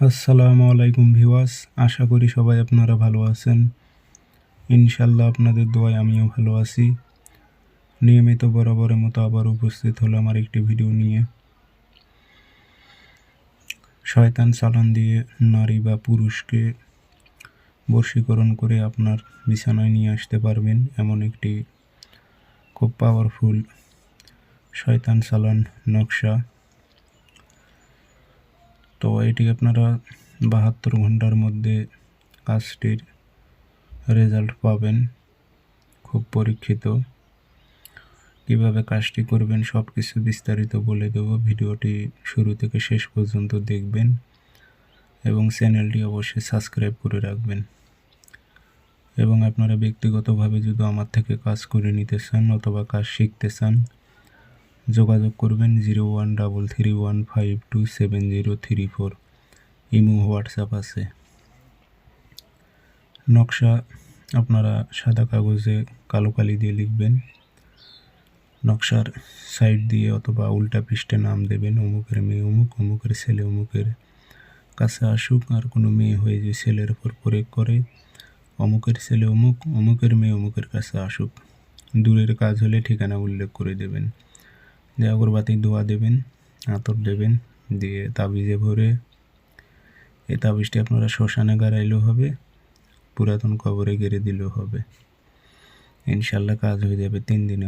আসসালামু আলাইকুম ভিওয়াস আশা করি সবাই আপনারা ভালো আছেন। ইনশাল্লাহ আপনাদের দোয়ায় আমিও ভালো আছি। নিয়মিত বরাবরের মতো আবার উপস্থিত হলাম আর একটি ভিডিও নিয়ে। শয়তান চালান দিয়ে নারী বা পুরুষকে বশীকরণ করে আপনার বিছানায় নিয়ে আসতে পারবেন এমন একটি খুব পাওয়ারফুল শয়তান চালান নকশা। তো এটি আপনারা বাহাত্তর ঘণ্টার মধ্যে কাজটির রেজাল্ট পাবেন। খুব পরীক্ষিত। কীভাবে কাজটি করবেন সব কিছু বিস্তারিত বলে দেব। ভিডিওটি শুরু থেকে শেষ পর্যন্ত দেখবেন এবং চ্যানেলটি অবশ্যই সাবস্ক্রাইব করে রাখবেন। এবং আপনারা ব্যক্তিগতভাবে যদি আমার থেকে কাজ করে নিতে চান অথবা কাজ শিখতে চান যোগাযোগ করবেন zero one double three one five two seven zero three four. Imo, WhatsApp আছে। নকশা আপনারা সাদা কাগজে কালো কালি দিয়ে লিখবেন। নকশার সাইড দিয়ে অথবা উল্টা পৃষ্ঠে নাম দেবেন, অমুকের মেয়ে অমুক, অমুকের ছেলে অমুকের কাছে আসুক। আর কোনো মেয়ে হয়ে যে ছেলের উপর প্রয়োগ করে, অমুকের ছেলে অমুক, অমুকের মেয়ে অমুকের কাছে আসুক। দূরের কাজ হলে ঠিকানা উল্লেখ করে দেবেন। যে আগরবাতি ধোয়া দেবেন, আতর দেবেন, দিয়ে তাবিজে ভরে এই তাবিজটি আপনারা শ্মশানে গাড়াইলেও হবে, পুরাতন কবরে গেড়ে দিলেও হবে। ইনশাল্লাহ কাজ হয়ে যাবে তিন দিনের